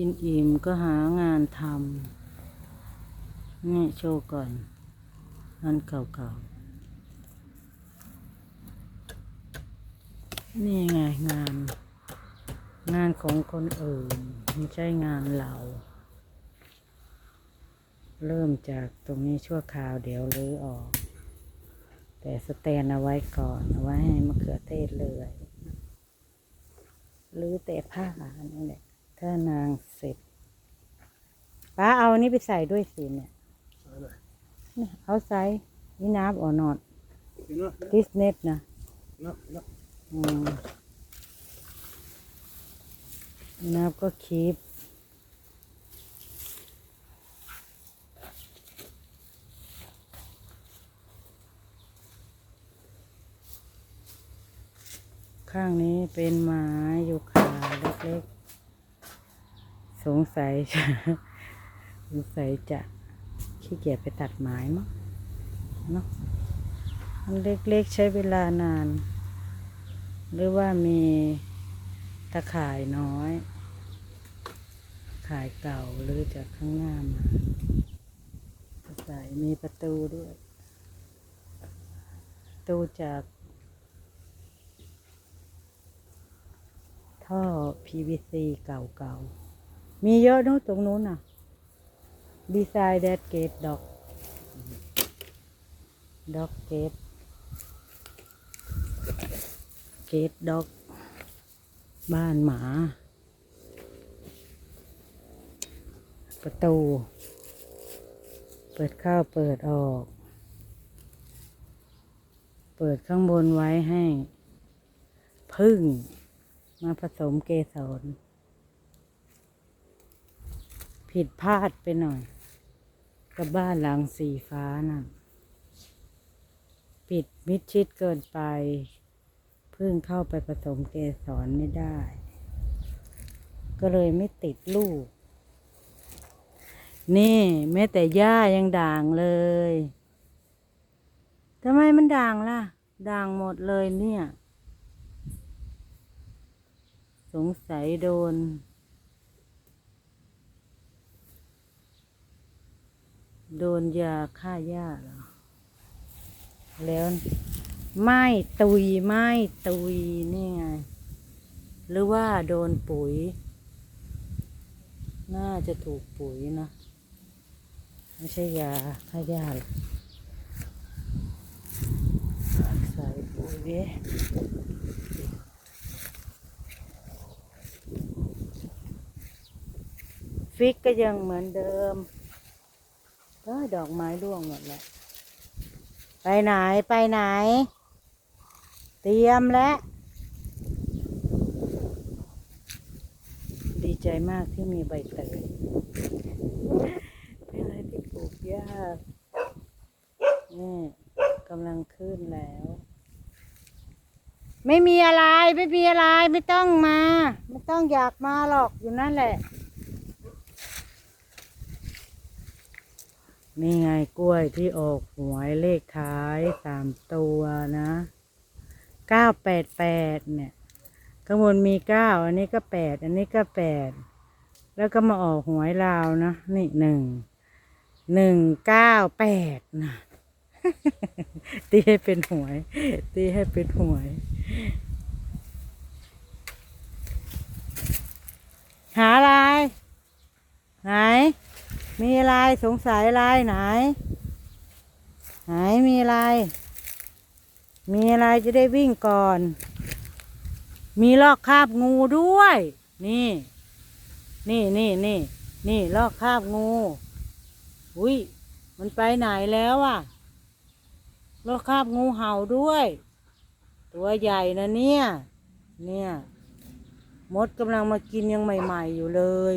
กินอิ่มก็หางานทำนี่โชว์ก่อนอันเก่าๆ นี่ไงงาน งานของคนอื่น ไม่ใช่งานเรา เริ่มจากตรงนี้ชั่วคราวเดี๋ยวรื้อออก แต่สแตนเอาไว้ก่อนเอาไว้ให้มะเขือเทศเลยรื้อแต่ผ้านี่แหละ ถ้านางเสร็จป้าเอาอันนี้ไปใส่ด้วยสิเนี่ยเนี่ยเอาใส่นี่น้ำอ่อนอด Günah, ดิสเน็ตนะอืมน้ำก็คีบข้างนี้เป็นไม้ยูคาเล็กๆ สงสัยจะสงสัยจะขี้เกียจไปตัดไม้มั้งเนาะมันเล็กๆใช้เวลานาน หรือว่ามีตะข่ายน้อย ข่ายเก่าหรือจากข้างหน้ามาใส่มีประตูด้วย ประตูจากท่อ PVC เก่าๆ มีเยอะเนอะตรงนู้นน่ะ beside that gate dog dog gate gate dog บ้านหมา ประตู เปิดเข้าเปิดออก เปิดข้างบนไว้ให้ พึ่งมาผสมเกสร ผิดพลาดไปหน่อย กับบ้านหลังสีฟ้าน่ะ ปิดมิดชิดเกินไป พึ่งเข้าไปผสมเกสรไม่ได้ ก็เลยไม่ติดลูก นี่ แม้แต่หญ้ายังด่างเลยทำไมมันด่างล่ะ ด่างหมดเลยเนี่ย สงสัยโดน โดนยาฆ่าหญ้าเหรอแล้วไม่ตุยไม่ตุยนี่ไง หรือว่าโดนปุ๋ย น่าจะถูกปุ๋ยนะ ไม่ใช่ยาฆ่าหญ้าหรอกใส่ปุ๋ยดิฟิกก็ยังเหมือนเดิม ก็ดอกไม้ร่วงหมดแล้ว ไปไหนไปไหน เตรียมแล้ว ดีใจมากที่มีใบเตยเป็นอะไรที่ปลูกยากนี่กำลังขึ้นแล้ว ไม่มีอะไรไม่มีอะไรไม่ต้องมา ไม่ต้องอยากมาหรอกอยู่นั่นแหละ นี่ไงกล้วยที่ออกหวยเลขท้ายสามตัวนะเก้าแปดแปดเนี่ยข้างบนมีเก้าอันนี้ก็แปดอันนี้ก็แปดแล้วก็มาออกหวยลาวนะนี่หนึ่งหนึ่งเก้าแปดนะตีให้เป็นหวย ตีให้เป็นหวย หาอะไรไหน มีอะไรสงสัยอะไรไหน ไหนมีอะไรมีอะไรจะได้วิ่งก่อน มีลอกคาบงูด้วย นี่ นี่นี่นี่นี่ลอกคาบงู อุ้ยมันไปไหนแล้วอะลอกคาบงูเห่าด้วย ตัวใหญ่นะเนี่ย เนี่ย มดกำลังมากินยังใหม่ ๆอยู่เลย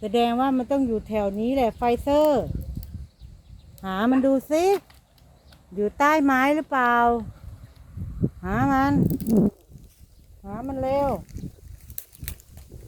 แสดงว่ามันต้องอยู่แถวนี้แหละไฟเซอร์ หามันดูสิ อยู่ใต้ไม้หรือเปล่า หามัน หามันเร็ว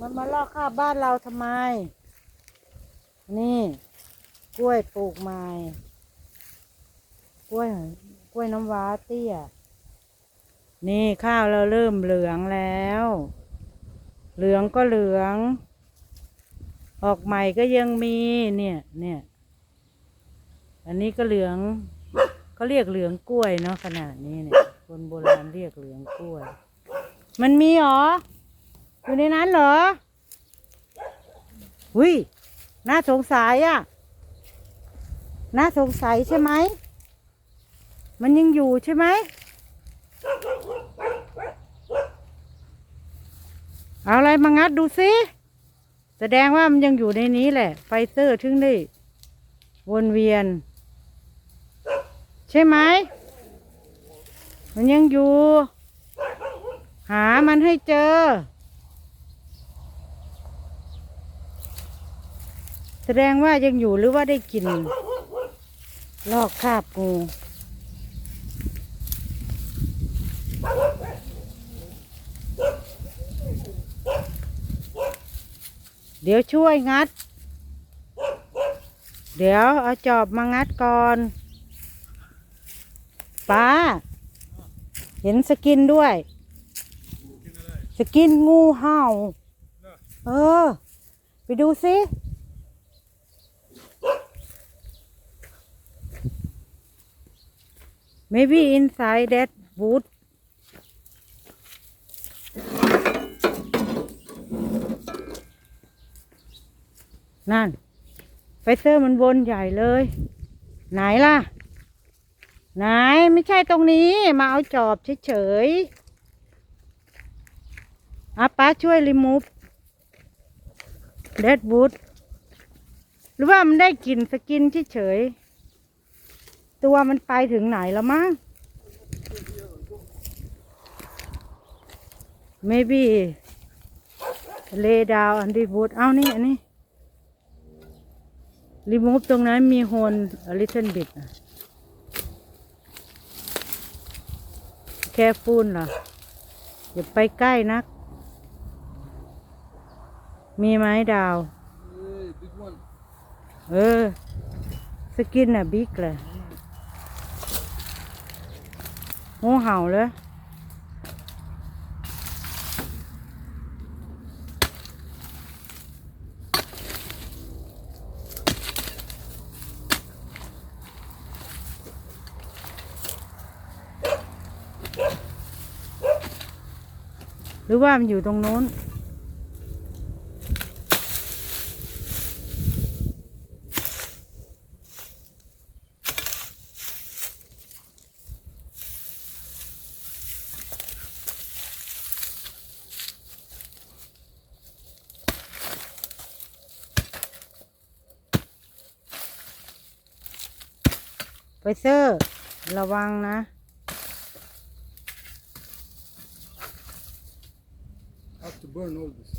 มันมาลอกข้าบบ้านเราทำไม นี่ กล้วยปลูกใหม่กล้วยกล้วยน้ำว้าเตี้ย นี่ข้าวเราเริ่มเหลืองแล้ว เหลืองก็เหลือง ออกใหม่ก็ยังมีเนี่ยเนี่ยอันนี้ก็เหลืองก็เรียกเหลืองกล้วยเนาะขนาดนี้เนี่ย คนโบราณเรียกเหลืองกล้วย มันมีเหรอ อยู่ในนั้นเหรอวิน่าสงสัยอะ่ะน่าสงสัยใช่ไหม มันยังอยู่ใช่ไหมเอาอะไรมางัดดูสิ แสดงว่ามันยังอยู่ในนี้แหละ ไฟเซอร์ถึงได้วนเวียน ใช่ไหม มันยังอยู่ หามันให้เจอ แสดงว่ายังอยู่หรือว่าได้กิน ลอกคาบงู เดี๋ยวช่วยงัด เดี๋ยวเอาจอบมางัดก่อนป้า เห็นสกินด้วย สกินงูเห่า เออ ไปดูสิ maybe inside that wood นั่นไฟเซอร์มันวนใหญ่เลย ไหนล่ะ ไหนไม่ใช่ตรงนี้ มาเอาจอบเฉยๆอาป้าช่วยรีมูฟเดดวูดหรือว่ามันได้กลิ่นสกินเฉยๆตัวมันไปถึงไหนแล้วมั้ง maybe lay down on the wood เอานี่อันนี้ รีมูฟตรงนั้นมีโฮน a little bit อะแค่ฟูนล่ะอย่าไปใกล้นัก มีไหมดาว เออ สกินน่ะบิ๊กเลยงูเห่าเลย หรือว่ามันอยู่ตรงโน้นไฟเซอร์ ระวังนะ Have to burn all this.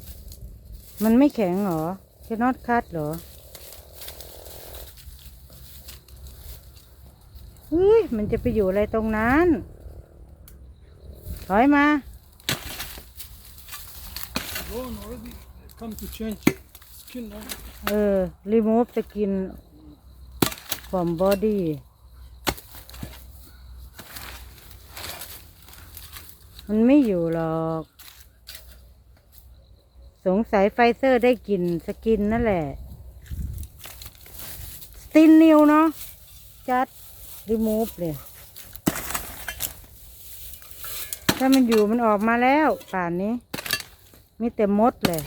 มันไม่แข็งเหรอแค่นอตคัดเหรอเฮ้ยมันจะไปอยู่อะไรตรงนั้น ถอยมา Bone already come to change skin now. เออ remove the skin from body มันไม่อยู่หรอก สงสัยไฟเซอร์ได้กลิ่นสกินนั่นแหละสตินนิวเนาะจัด remove เลยถ้ามันอยู่มันออกมาแล้วป่านนี้ มีแต่มดเลย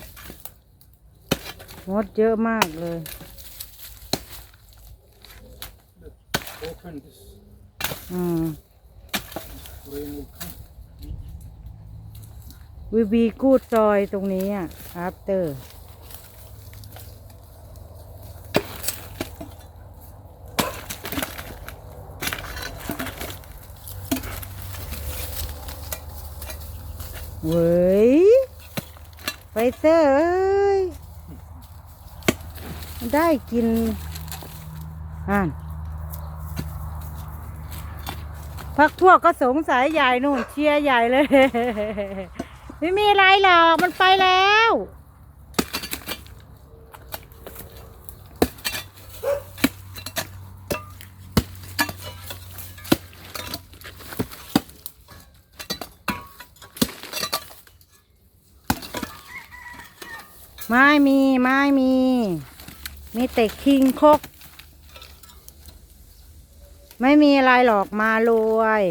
มดเยอะมากเลย Open this. อืม วีบีกูดซอยตรงนี้อะ after เว้ย ไปเซอร์เอ้ย ได้กินอ่านพักพวกก็สงสัยใหญ่นู่นเชียร์ใหญ่เลย ไม่มีอะไรหรอก มันไปแล้ว ไม่มี ไม่มี มีแต่คิงคก ไม่มีอะไรหรอกมารวย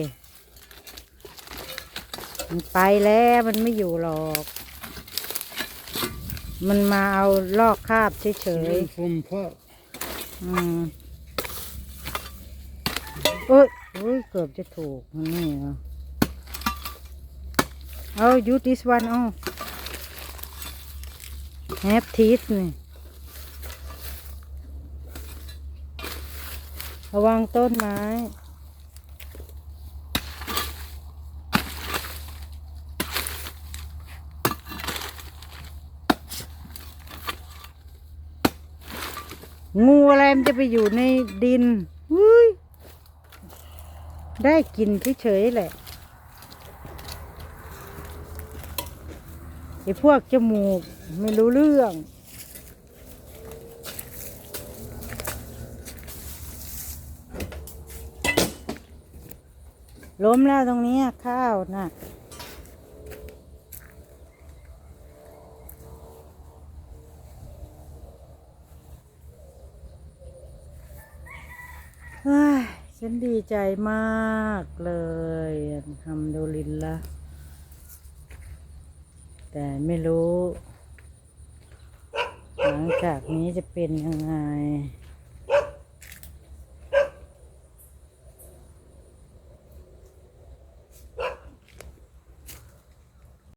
มันไปแล้วมันไม่อยู่หรอก มันมาเอาลอกคราบเฉย Learn from Park. ๆอืมเอ้ยเอ้ยเกือบจะถูกมันนี่เหรอเอา you this one เอา have teeth นี่ ระวังต้นไม้ งูอะไรมันจะไปอยู่ในดินได้กินเฉยๆแหละไอ้พวกจมูกไม่รู้เรื่อง ล้มแล้วตรงนี้ข้าวน่ะ ฉันดีใจมากเลยทำดูลินละ แต่ไม่รู้ หลังจากนี้จะเป็นยังไง